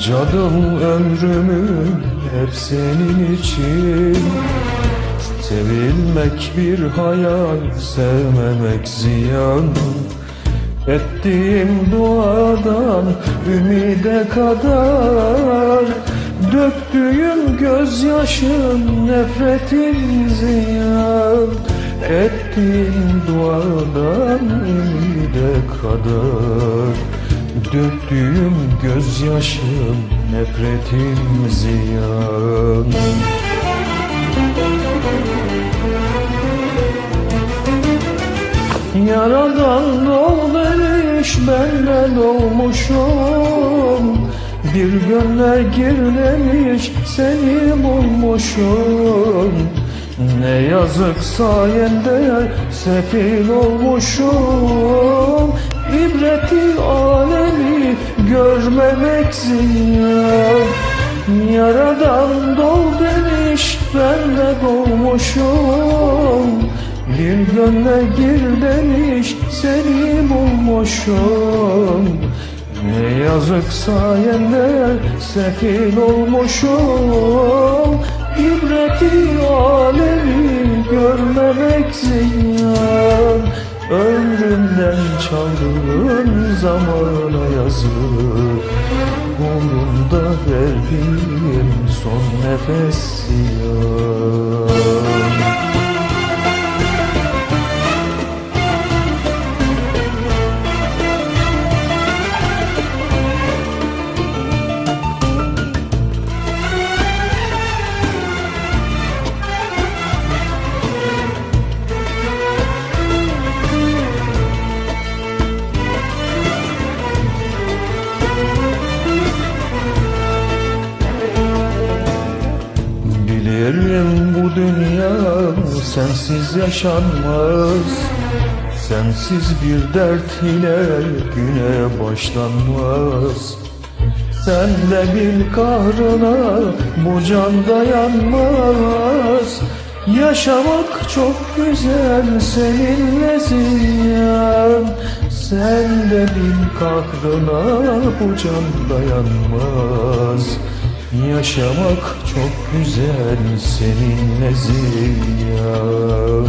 Harcadım ömrümü hep senin için. Sevilmek bir hayal, sevmemek ziyan. Ettiğim duadan ümide kadar. Döktüğüm gözyaşım nefretim ziyan. Ettiğim duadan ümide kadar Döktüğüm gözyaşım nefretim ziyan. Yaradan ol demiş benden olmuşum. Bir gönle gir demiş seni bulmuşum. Ne yazık sayende sefil olmuşum. İbreti alemi görmemek ziyan. Yaradan dol demiş ben de doğmuşum. Bir gönle gir demiş seni bulmuşum. Ne yazık sayende sefil olmuşum. İbreti alemi görmemek Ömrümden çaldığın zamana yazık Uğrunda verdiğim son nefes ziyan Bilirim bu dünya sensiz yaşanmaz. Sensiz bir dert ile güne başlanmaz. Sen de bil kahrına bu can dayanmaz. Yaşamak çok güzel seninle ziyan. Sen de bil kahrına bu can dayanmaz Yaşamak çok güzel seninle ziyan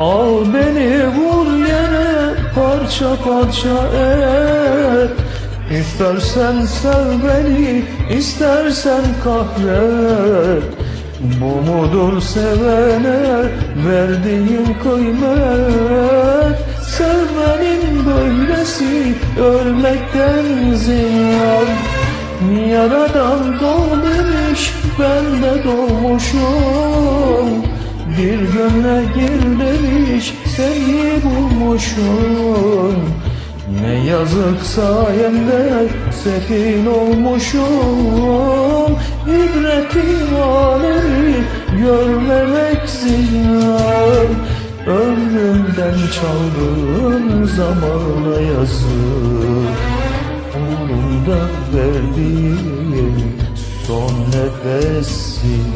Al beni vur yere parça parça et. İstersen sev beni istersen kahret. Bu mudur sevene verdiğim kıymet Sevmenin böylesi ölmekten ziyan. Yaradan doğmuş ben de doğmuşum. Bir gönle gir demiş seni bulmuşum. Ne yazık sayemde sefil olmuşum. İbretin alemi görmemek ziyan Ömrümden çaldığın zamana yazık. Uğrunda verdiğim son nefesim